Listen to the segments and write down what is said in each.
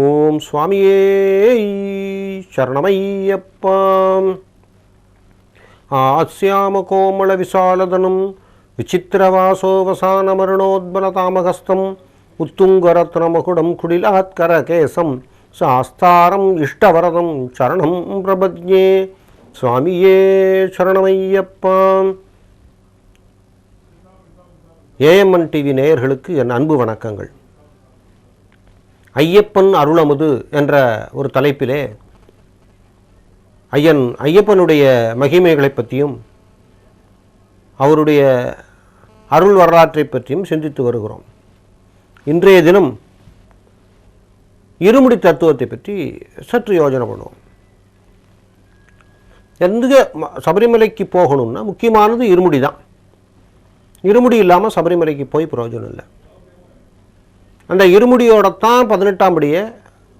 ஓம் சுவாமியே சரணமையப்பாம் ஆஸ்யாம கோமள விசாலதனம் விசித்திரவாசோவசானமருணோத்பலதாமகஸ்தம் உத்துங்கரத்னமகுடம் குடிலாத்கரகேசம் சாஸ்தாரம் இஷ்டவரதம் சரணம் பிரபத்யே. சுவாமியே சரணமையப்பாம் ஏஎம்என் டிவி நேயர்களுக்கு என் அன்பு வணக்கங்கள். ஐயப்பன் அருளமுது என்ற ஒரு தலைப்பிலே ஐயன் ஐயப்பனுடைய மகிமைகளை பற்றியும் அவருடைய அருள் வரலாற்றை பற்றியும் சிந்தித்து வருகிறோம். இன்றைய தினம் இருமுடி தத்துவத்தை பற்றி சற்று யோஜனை பண்ணுவோம். எந்த சபரிமலைக்கு போகணும்னா முக்கியமானது இருமுடி தான். இருமுடி இல்லாமல் சபரிமலைக்கு போய் பிரயோஜனம் இல்லை. அந்த இருமுடியோட தான் பதினெட்டாம் படியை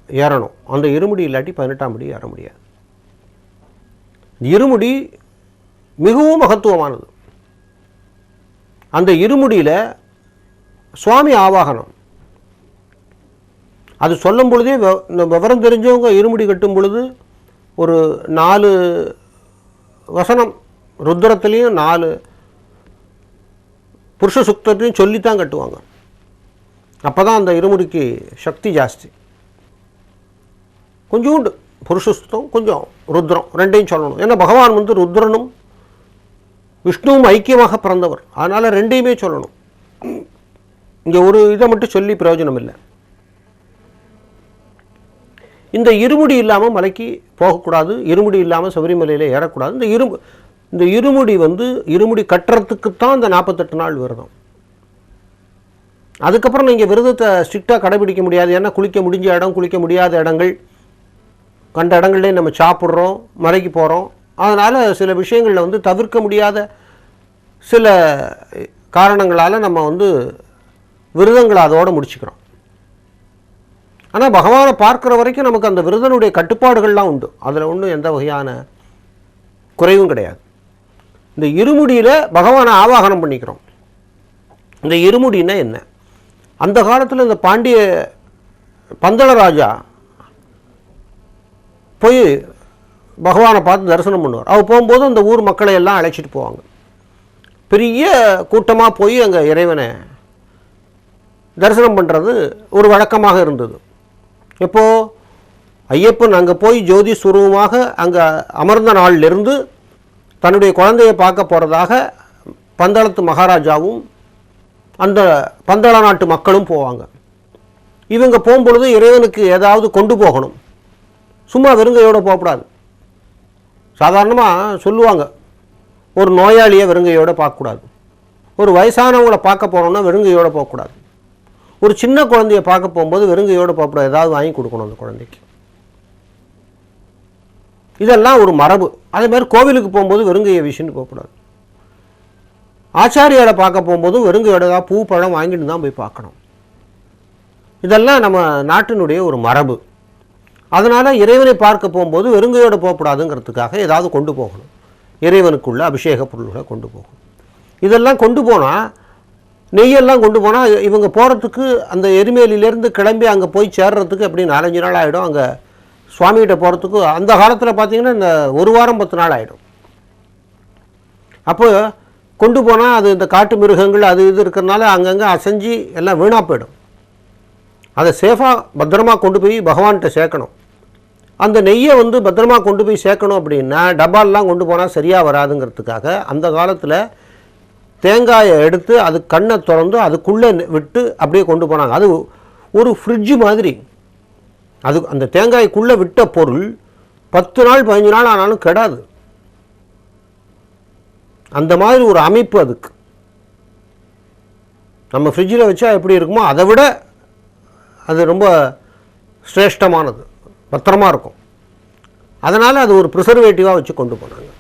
ஏறணும். அந்த இருமுடி இல்லாட்டி பதினெட்டாம் படி ஏற முடியாது. இருமுடி மிகவும் மகத்துவமானது. அந்த இருமுடியில் சுவாமி ஆவாகனம் அது சொல்லும் பொழுதே விவரம் தெரிஞ்சவங்க இருமுடி கட்டும் பொழுது ஒரு நாலு வசனம் ருத்ரத்துலேயும் நாலு புருஷ சுக்தத்தையும் சொல்லித்தான் கட்டுவாங்க. அப்போ தான் அந்த இருமுடிக்கு சக்தி ஜாஸ்தி. கொஞ்சோண்டு புருஷஸ்தம் கொஞ்சம் ருத்ரம் ரெண்டையும் சொல்லணும். ஏன்னா பகவான் வந்து ருத்ரனும் விஷ்ணுவும் ஐக்கியமாக பிறந்தவர். அதனால் ரெண்டையுமே சொல்லணும். இங்கே ஒரு இதை மட்டும் சொல்லி பிரயோஜனம் இல்லை இந்த இருமுடி இல்லாமல் மலைக்கு போகக்கூடாது இருமுடி இல்லாமல் சபரிமலையில் ஏறக்கூடாது. இந்த இரு இந்த இருமுடி வந்து இருமுடி கட்டுறதுக்குத்தான் இந்த நாற்பத்தெட்டு நாள் விரதம். அதுக்கப்புறம் நீங்கள் விரதத்தை ஸ்ட்ரிக்டாக கடைபிடிக்க முடியாது. ஏன்னா குளிக்க முடிஞ்ச இடம் குளிக்க முடியாத இடங்கள். கண்ட இடங்கள்லேயே நம்ம சாப்பிட்றோம் மலைக்கு போகிறோம் அதனால் சில விஷயங்களில் வந்து தவிர்க்க முடியாத சில காரணங்களால் நம்ம வந்து விரதங்களை அதோடு முடிச்சுக்கிறோம். ஆனால் பகவானை பார்க்குற வரைக்கும் நமக்கு அந்த விரதனுடைய கட்டுப்பாடுகள்லாம் உண்டு. அதில் ஒன்றும் எந்த வகையான குறைவும் கிடையாது. இந்த இருமுடியில் பகவானை ஆவாகனம் பண்ணிக்கிறோம். இந்த இருமுடின்னா என்ன? அந்த காலத்தில் இந்த பாண்டிய பந்தள ராஜா போய் பகவானை பார்த்து தரிசனம் பண்ணுவார். அவர் போகும்போது அந்த ஊர் மக்களை எல்லாம் அழைச்சிட்டு போவாங்க. பெரிய கூட்டமாக போய் அங்கே இறைவனை தரிசனம் பண்ணுறது ஒரு வழக்கமாக இருந்தது. எப்போது ஐயப்பன் அங்கே போய் ஜோதி சுரூபமாக அங்கே அமர்ந்த நாளிலிருந்து தன்னுடைய குழந்தையை பார்க்க போகிறதாக பந்தளத்து மகாராஜாவும் அந்த பந்தள நாட்டு மக்களும் போவாங்க. இவங்க போகும்பொழுது இறைவனுக்கு ஏதாவது கொண்டு போகணும். சும்மா வெறுங்கையோடு போகக்கூடாது. சாதாரணமாக சொல்லுவாங்க ஒரு நோயாளியை வெறுங்கையோடு பார்க்கக்கூடாது. ஒரு வயசானவங்களை பார்க்க போகிறோம்னா வெறுங்கையோடு போகக்கூடாது. ஒரு சின்ன குழந்தைய பார்க்க போகும்போது வெறுங்கையோடு போகக்கூடாது. ஏதாவது வாங்கி கொடுக்கணும் அந்த குழந்தைக்கு. இதெல்லாம் ஒரு மரபு. அதே மாதிரி கோவிலுக்கு போகும்போது வெறுங்கையை வீசின்னு போகக்கூடாது. ஆச்சாரியாரை பார்க்க போகும்போது வெறுங்கையோட பூ பழம் வாங்கிட்டு தான் போய் பார்க்கணும். இதெல்லாம் நம்ம நாட்டினுடைய ஒரு மரபு. அதனால் இறைவனை பார்க்க போகும்போது வெறுங்கையோடு போகக்கூடாதுங்கிறதுக்காக ஏதாவது கொண்டு போகணும். இறைவனுக்குள்ள அபிஷேக பொருள்களை கொண்டு போகணும். இதெல்லாம் கொண்டு போனால் நெய்யெல்லாம் கொண்டு போனால் இவங்க போகிறதுக்கு அந்த எருமேலிலேருந்து கிளம்பி அங்கே போய் சேர்றதுக்கு எப்படி நாலஞ்சு நாள் ஆகிடும் அங்கே சுவாமிகிட்ட போகிறதுக்கு அந்த காலத்தில் பார்த்திங்கன்னா இந்த ஒரு வாரம் பத்து நாள் ஆகிடும் அப்போ கொண்டு போனால் அது இந்த காட்டு மிருகங்கள் அது இது இருக்கிறனால அங்கங்கே அசைஞ்சு எல்லாம் வீணாக போயிடும். அதை சேஃபாக பத்திரமா கொண்டு போய் பகவான்கிட்ட சேர்க்கணும். அந்த நெய்யை வந்து பத்திரமா கொண்டு போய் சேர்க்கணும் அப்படின்னா டப்பால்லாம் கொண்டு போனால் சரியாக வராதுங்கிறதுக்காக அந்த காலத்தில் தேங்காயை எடுத்து அது கண்ணை திறந்து அதுக்குள்ளே விட்டு அப்படியே கொண்டு போனாங்க. அது ஒரு ஃப்ரிட்ஜு மாதிரி. அது அந்த தேங்காய்க்குள்ளே விட்ட பொருள் பத்து நாள் பதினஞ்சு நாள் ஆனாலும் கெடாது. அந்த மாதிரி ஒரு அமைப்பு அதுக்கு. நம்ம ஃப்ரிட்ஜில் வச்சா எப்படி இருக்குமோ அதை விட அது ரொம்ப சிரேஷ்டமானது பத்திரமா இருக்கும். அதனால் அது ஒரு ப்ரிசர்வேட்டிவாக வச்சு கொண்டு போனாங்க.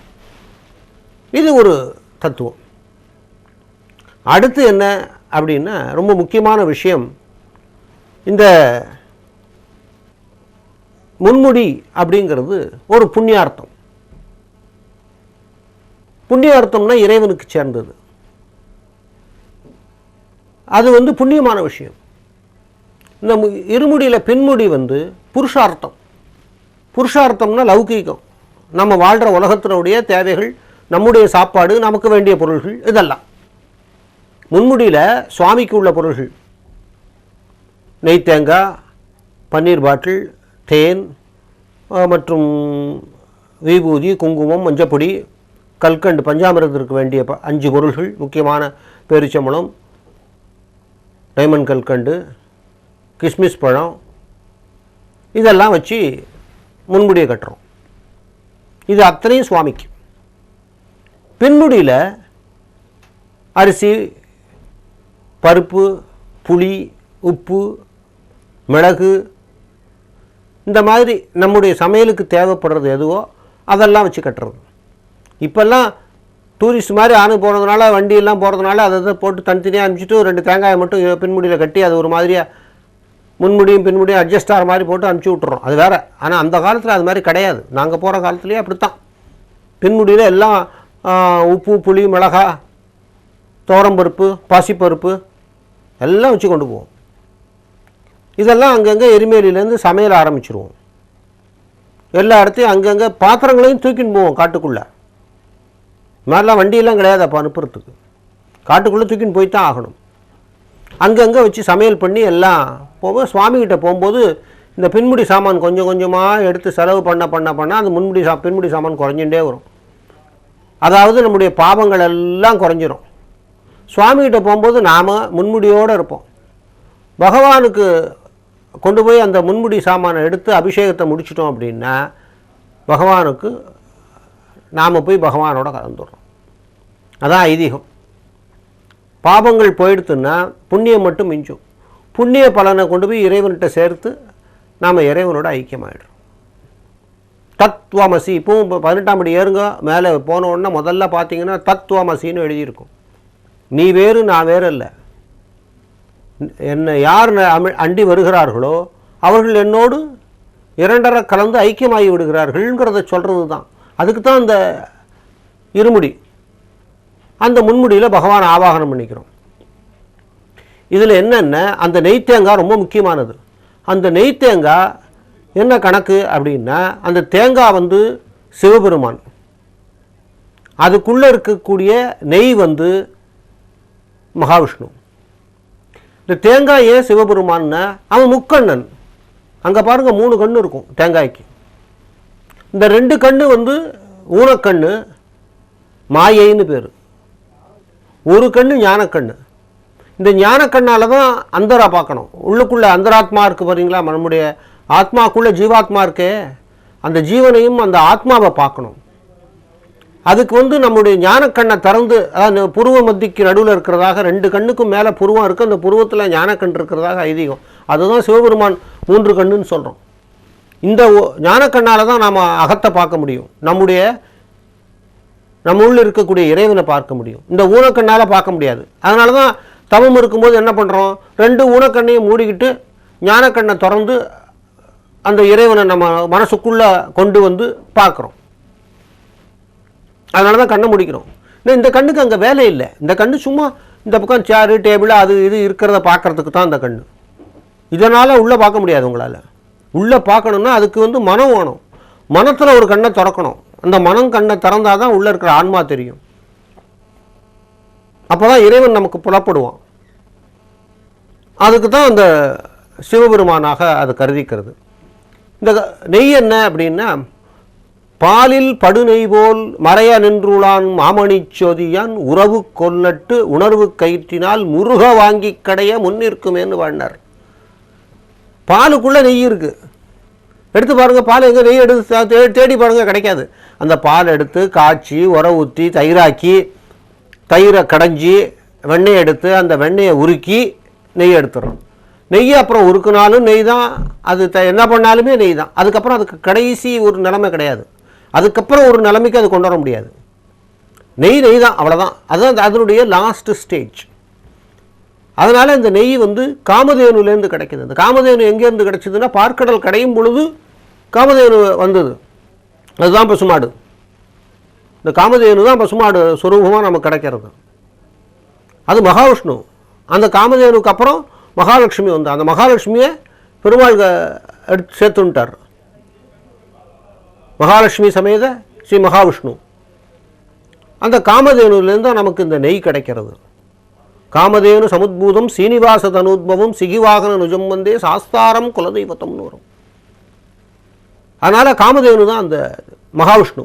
இது ஒரு தத்துவம். அடுத்து என்ன அப்படின்னா ரொம்ப முக்கியமான விஷயம் இந்த முன்முடி அப்படிங்கிறது ஒரு புண்ணியார்த்தம். புண்ணிய அர்த்தம்னா இறைவனுக்கு சேர்ந்தது. அது வந்து புண்ணியமான விஷயம். இந்த இருமுடியில் பின்முடி வந்து புருஷார்த்தம். புருஷார்த்தம்னா லௌகீகம். நம்ம வாழ்கிற உலகத்தினுடைய தேவைகள் நம்முடைய சாப்பாடு நமக்கு வேண்டிய பொருள்கள் இதெல்லாம். முன்முடியில் சுவாமிக்கு உள்ள பொருள்கள். நெய் தேங்காய் பன்னீர் பாட்டில் தேன் மற்றும் விபூதி குங்குமம் மஞ்சப்பொடி கல்கண்டு பஞ்சாமிரதத்திற்கு வேண்டிய அஞ்சு பொருள்கள் முக்கியமான பேரிச்சம்பழம் டைமண்ட் கல்கண்டு கிஸ்மிஸ் பழம் இதெல்லாம் வச்சு முன்முடியை கட்டுறோம். இது அத்தனையும் சுவாமிக்கு. பின்முடியில் அரிசி பருப்பு புளி உப்பு மிளகு இந்த மாதிரி நம்முடைய சமையலுக்கு தேவைப்படுறது எதுவோ அதெல்லாம் வச்சு கட்டுறது. இப்போல்லாம் டூரிஸ்ட் மாதிரி ஆணு போகிறதுனால வண்டியெல்லாம் போகிறதுனால அதை தான் போட்டு தனித்தனியாக அனுப்பிச்சிட்டு ரெண்டு தேங்காயை மட்டும் பின்முடியில் கட்டி அது ஒரு மாதிரியாக முன்முடியும் பின்முடியும் அட்ஜஸ்ட் ஆகிற மாதிரி போட்டு அனுப்பிச்சி விட்றோம் அது வேறு. ஆனால் அந்த காலத்தில் அது மாதிரி கிடையாது. நாங்கள் போகிற காலத்துலேயே அப்படித்தான். பின்முடியில் எல்லாம் உப்பு புளி மிளகா துவரம்பருப்பு பாசிப்பருப்பு எல்லாம் வச்சு கொண்டு போவோம். இதெல்லாம் அங்கங்கே எரிமேலியிலேருந்து சமையல் ஆரம்பிச்சிருவோம். எல்லா இடத்தையும் அங்கங்கே பாத்திரங்களையும் தூக்கின்னு போவோம் காட்டுக்குள்ளே. மாதிரிலாம் வண்டியெல்லாம் கிடையாது அப்போ அனுப்புறதுக்கு. காட்டுக்குள்ளே தூக்கின்னு போய் தான் ஆகணும். அங்கங்கே வச்சு சமையல் பண்ணி எல்லாம் போக சுவாமிகிட்ட போகும்போது இந்த பின்முடி சாமான் கொஞ்சம் கொஞ்சமாக எடுத்து செலவு பண்ண பண்ண பண்ண அந்த முன்முடி சா பின்முடி சாமான் குறைஞ்சுட்டே வரும். அதாவது நம்முடைய பாவங்கள் எல்லாம் குறைஞ்சிரும். சுவாமிகிட்ட போகும்போது நாம் முன்முடியோடு இருப்போம். பகவானுக்கு கொண்டு போய் அந்த முன்முடி சாமானை எடுத்து அபிஷேகத்தை முடிச்சிட்டோம் அப்படின்னா பகவானுக்கு நாம் போய் பகவானோட கலந்துடுறோம். அதான் ஐதீகம். பாபங்கள் போயிடுத்துன்னா புண்ணியம் மட்டும் மிஞ்சும். புண்ணிய பலனை கொண்டு போய் இறைவன்கிட்ட சேர்த்து நாம் இறைவனோட ஐக்கியமாயிடுறோம். தத்துவமசி இப்போவும் இப்போ பதினெட்டாம் படி ஏறுங்க மேலே போன உடனே முதல்ல பார்த்தீங்கன்னா தத்துவமசின்னு எழுதியிருக்கும். நீ வேறு நான் வேறு இல்லை என்னை யார் அண்டி வருகிறார்களோ அவர்கள் என்னோடு இரண்டரை கலந்து ஐக்கியமாகி விடுகிறார்கள்ங்கிறத சொல்கிறது தான் அதுக்கு தான் அந்த இருமுடி. அந்த முன்முடியில் பகவான் ஆவாகனம் பண்ணிக்கிறோம். இதில் என்னென்ன? அந்த நெய்த்தேங்காய் ரொம்ப முக்கியமானது. அந்த நெய்த்தேங்காய் என்ன கணக்கு அப்படின்னா அந்த தேங்காய் வந்து சிவபெருமான். அதுக்குள்ளே இருக்கக்கூடிய நெய் வந்து மகாவிஷ்ணு. இந்த தேங்காய் ஏன் சிவபெருமான்னா அவன் முக்கண்ணன். அங்கே பாருங்கள் மூணு கண்ணு இருக்கும் தேங்காய்க்கு. இந்த ரெண்டு கண்ணு வந்து ஊனக்கண்ணு மாயைன்னு பேர். ஒரு கண்ணு ஞானக்கண்ணு. இந்த ஞானக்கண்ணால் தான் அந்தரா பார்க்கணும். உள்ளுக்குள்ளே அந்தராத்மா இருக்குது பாருங்களா நம்முடைய ஆத்மாக்குள்ளே ஜீவாத்மா இருக்கே. அந்த ஜீவனையும் அந்த ஆத்மாவை பார்க்கணும். அதுக்கு வந்து நம்முடைய ஞானக்கண்ணை திறந்து அதாவது புருவ மத்திக்கு நடுவில் இருக்கிறதாக ரெண்டு கண்ணுக்கும் மேலே புருவம் இருக்குது அந்த புருவத்தில் ஞானக்கண் இருக்கிறதாக ஐதீகம். அதுதான் சிவபெருமான் மூன்று கண்ணுன்னு சொல்கிறோம் இந்த ஞான ஞானக்கண்ணால் தான் நாம் அகத்தை பார்க்க முடியும். நம்முடைய நம்ம உள்ள இருக்கக்கூடிய இறைவனை பார்க்க முடியும். இந்த ஊனக்கண்ணால் பார்க்க முடியாது. அதனால தான் தவம் இருக்கும்போது என்ன பண்ணுறோம் ரெண்டு ஊனக்கண்ணையும் மூடிக்கிட்டு ஞானக்கண்ணை திறந்து அந்த இறைவனை நம்ம மனசுக்குள்ளே கொண்டு வந்து பார்க்குறோம். அதனால தான் கண்ணை முடிக்கிறோம். இல்லை இந்த கண்ணுக்கு அங்கே வேலை இல்லை. இந்த கண்ணு சும்மா இந்த பக்கம் சேரு டேபிள் அது இது இருக்கிறத பார்க்குறதுக்கு தான் இந்த கண்ணு. இதனால் உள்ளே பார்க்க முடியாது உங்களால். உள்ளே பார்க்கணுன்னா அதுக்கு வந்து மனம் வேணும். மனத்தில் ஒரு கண்ணை திறக்கணும். அந்த மனம் கண்ணை திறந்தாதான் தான் உள்ளே இருக்கிற ஆன்மா தெரியும். அப்போ தான் இறைவன் நமக்கு புலப்படுவான். அதுக்கு தான் அந்த சிவபெருமானாக அதை கருதிக்கிறது. இந்த க- நெய் என்ன அப்படின்னா பாலில் படுநெய் போல் மறைய நின்றுளான் மாமணி சொதியான் உறவு கொல்லட்டு உணர்வு கயிற்றினால் முருக வாங்கிக் கடைய முன்னிற்குமேன்னு வாழ்னார் பாலுக்குள்ளே நெய் இருக்குது எடுத்து பாருங்கள் பால் எங்கே நெய் எடுத்து தேடி பாருங்கள் கிடைக்காது. அந்த பால் எடுத்து காய்ச்சி உர ஊற்றி தயிராக்கி தயிரை கடைஞ்சி வெண்ணெய் எடுத்து அந்த வெண்ணெயை உருக்கி நெய் எடுத்துடும் நெய் அப்புறம் உருக்குனாலும் நெய் தான் அது த என்ன பண்ணாலுமே நெய் தான். அதுக்கப்புறம் அதுக்கு கடைசி ஒரு நிலைமை கிடையாது. அதுக்கப்புறம் ஒரு நிலைமைக்கு அது கொண்டு வர முடியாது. நெய் நெய் தான் அவ்வளோதான் அதுதான் அந்த- அதனுடைய லாஸ்ட் ஸ்டேஜ் அதனால் இந்த நெய் வந்து காமதேனுலேருந்து கிடைக்கிது. இந்த காமதேனு எங்கேருந்து கிடைச்சதுன்னா பார்க்கடல் கடையும் பொழுது காமதேனு வந்தது. அதுதான் பசுமாடு. இந்த காமதேனு தான் பசுமாடு சுரூபமாக நமக்கு கிடைக்கிறது. அது மகாவிஷ்ணு. அந்த காமதேனுக்கு அப்புறம் மகாலட்சுமி வந்து அந்த மகாலட்சுமியை பெருமாள் எடுத்து சேர்த்துட்டார் மகாலட்சுமி சமேத ஸ்ரீ மகாவிஷ்ணு. அந்த காமதேனுலேருந்து தான் நமக்கு இந்த நெய் கிடைக்கிறது. காமதேனு சமுத்பூதம் சீனிவாச தனுத்பவம் சிகிவாகன நுஜம் வந்தே சாஸ்தாரம் குலதெய்வத்தம்னு வரும். அதனால் காமதேனு தான் அந்த மகாவிஷ்ணு.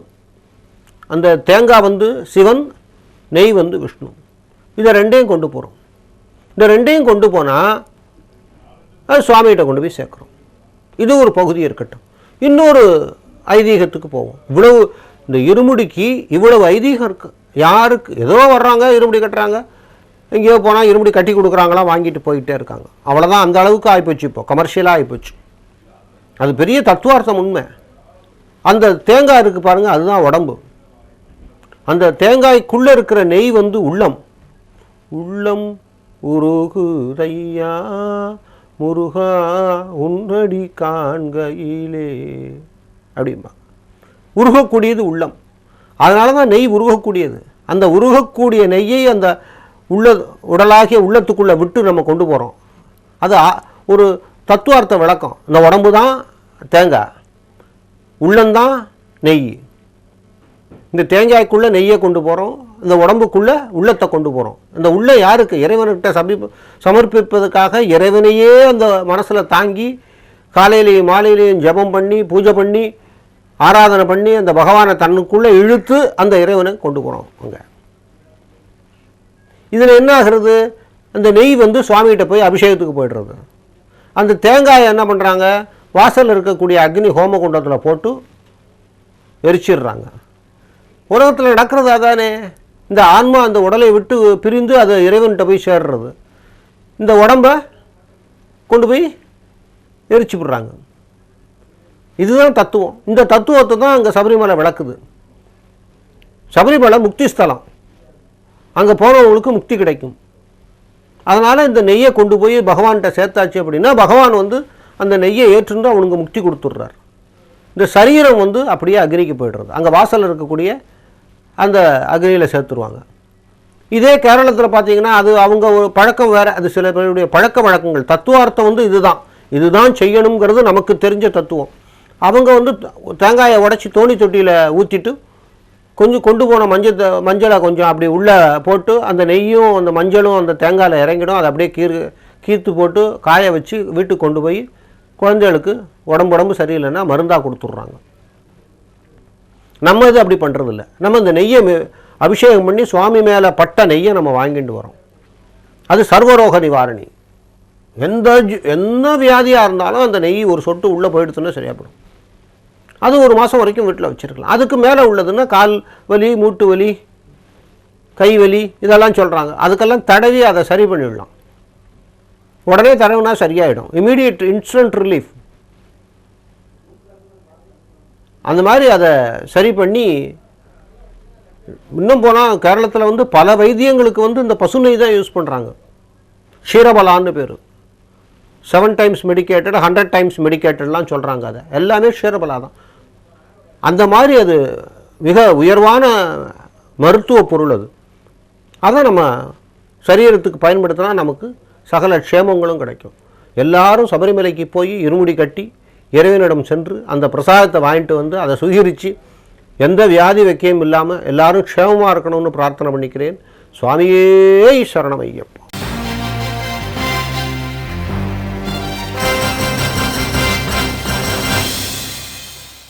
அந்த தேங்காய் வந்து சிவன் நெய் வந்து விஷ்ணு. இதை ரெண்டையும் கொண்டு போகிறோம் இந்த ரெண்டையும் கொண்டு போனால் அது சுவாமிகிட்ட கொண்டு போய் சேர்க்குறோம். இது ஒரு பகுதி இருக்கட்டும். இன்னொரு ஐதீகத்துக்கு போவோம். இவ்வளவு இந்த இருமுடிக்கு இவ்வளவு ஐதீகம் இருக்குது யாருக்கு ஏதோ வர்றாங்க இருமுடி கட்டுறாங்க. எங்கேயோ போனால் இருமுடி கட்டி கொடுக்குறாங்களாம் வாங்கிட்டு போயிட்டே இருக்காங்க. அவ்வளோதான் அந்த அளவுக்கு ஆகிப்போச்சு இப்போ. கமர்ஷியலாக ஆகிப்போச்சு அது பெரிய தத்துவார்த்தம் உண்மை. அந்த தேங்காய் இருக்குது பாருங்கள் அதுதான் உடம்பு. அந்த தேங்காய்க்குள்ளே இருக்கிற நெய் வந்து உள்ளம். உள்ளம் உருகுதையா முருகா உன்னடி காண்கையிலே அப்படிம்பா. உருகக்கூடியது உள்ளம். அதனால தான் நெய் உருகக்கூடியது. அந்த உருகக்கூடிய நெய்யை அந்த உள்ள உடலாகிய உள்ளத்துக்குள்ளே விட்டு நம்ம கொண்டு போகிறோம் அது ஒரு தத்துவார்த்த விளக்கம். இந்த உடம்பு தான் தேங்காய். உள்ளம்தான் நெய். இந்த தேங்காய்க்குள்ளே நெய்யை கொண்டு போகிறோம் இந்த உடம்புக்குள்ளே உள்ளத்தை கொண்டு போகிறோம் இந்த உள்ளே யாருக்கு? இறைவன்கிட்ட சமீப சமர்ப்பிப்பதற்காக இறைவனையே அந்த மனசில் தாங்கி காலையிலையும் மாலையிலையும் ஜெபம் பண்ணி பூஜை பண்ணி ஆராதனை பண்ணி அந்த பகவானை தன்னுக்குள்ளே இழுத்து அந்த இறைவனை கொண்டு போகிறோம் அங்கே. இதில் என்ன ஆகிறது? அந்த நெய் வந்து சுவாமிகிட்ட போய் அபிஷேகத்துக்கு போயிடுறது. அந்த தேங்காயை என்ன பண்ணுறாங்க வாசலில் இருக்கக்கூடிய அக்னி ஹோமகுண்டத்தில் போட்டு எரிச்சிடுறாங்க. உலகத்தில் நடக்கிறது அதானே? இந்த ஆன்மா அந்த உடலை விட்டு பிரிந்து அது இறைவன்கிட்ட போய் சேர்றது. இந்த உடம்ப கொண்டு போய் எரிச்சு விடுறாங்க. இதுதான் தத்துவம். இந்த தத்துவத்தை தான் அங்கே சபரிமலை விளக்குது. சபரிமலை முக்தி ஸ்தலம். அங்கே போனவங்களுக்கு முக்தி கிடைக்கும். அதனால் இந்த நெய்யை கொண்டு போய் பகவான்கிட்ட சேர்த்தாச்சு அப்படின்னா பகவான் வந்து அந்த நெய்யை ஏற்றுந்து அவனுக்கு முக்தி கொடுத்துட்றார். இந்த சரீரம் வந்து அப்படியே அக்னிக்கு போயிடுறது. அங்கே வாசலில் இருக்கக்கூடிய அந்த அக்னியில் சேர்த்துருவாங்க. இதே கேரளத்தில் பார்த்தீங்கன்னா அது அவங்க ஒரு பழக்கம் வேறு. அது சில பேருடைய பழக்க வழக்கங்கள். தத்துவார்த்தம் வந்து இதுதான். இதுதான் செய்யணுங்கிறது நமக்கு தெரிஞ்ச தத்துவம். அவங்க வந்து தேங்காயை உடச்சி தோணி தொட்டியில் ஊற்றிட்டு கொஞ்சம் கொண்டு போன மஞ்சள் த- மஞ்சளை கொஞ்சம் அப்படி உள்ளே போட்டு அந்த நெய்யும் அந்த மஞ்சளும் அந்த தேங்காயில் இறங்கிடும். அதை அப்படியே கீறு கீர்த்து போட்டு காய வச்சு வீட்டுக்கு கொண்டு போய் குழந்தைகளுக்கு உடம்பு உடம்பு சரியில்லைன்னா மருந்தாக கொடுத்துட்றாங்க. நம்ம இது அப்படி பண்ணுறதில்ல. நம்ம இந்த நெய்யை அபிஷேகம் பண்ணி சுவாமி மேலே பட்ட நெய்யை நம்ம வாங்கிட்டு வரோம். அது சர்வரோக நிவாரணி. எந்த எந்த வியாதியாக இருந்தாலும் அந்த நெய் ஒரு சொட்டு உள்ளே போயிடுச்சுன்னா சரியாப்படும் அது ஒரு மாதம் வரைக்கும் வீட்டில் வச்சுருக்கலாம். அதுக்கு மேலே உள்ளதுன்னா கால் வலி மூட்டு வலி கை வலி இதெல்லாம் சொல்கிறாங்க அதுக்கெல்லாம் தடவி அதை சரி பண்ணிடலாம். உடனே தடவுனா சரியாயிடும். இமீடியட் இன்ஸ்டன்ட் ரிலீஃப் அந்த மாதிரி அதை சரி பண்ணி இன்னும் போனால் கேரளத்தில் வந்து பல வைத்தியங்களுக்கு வந்து இந்த பசு நெய் தான் யூஸ் பண்ணுறாங்க ஷீரபலான்னு பேர். Seven times medicated hundred times மெடிக்கேட்டட்லாம் சொல்கிறாங்க அதை. எல்லாமே ஷீரபலா தான். அந்த மாதிரி அது மிக உயர்வான மருத்துவ பொருள் அது. அதை நம்ம சரீரத்துக்கு பயன்படுத்தினா நமக்கு சகல க்ஷேமங்களும் கிடைக்கும். எல்லாரும் சபரிமலைக்கு போய் இருமுடி கட்டி இறைவனிடம் சென்று அந்த பிரசாதத்தை வாங்கிட்டு வந்து அதை சுகரித்து எந்த வியாதி வைக்கையும் இல்லாமல் எல்லாரும் க்ஷேமமாக இருக்கணும்னு பிரார்த்தனை பண்ணிக்கிறேன். சுவாமியே சரணமையம்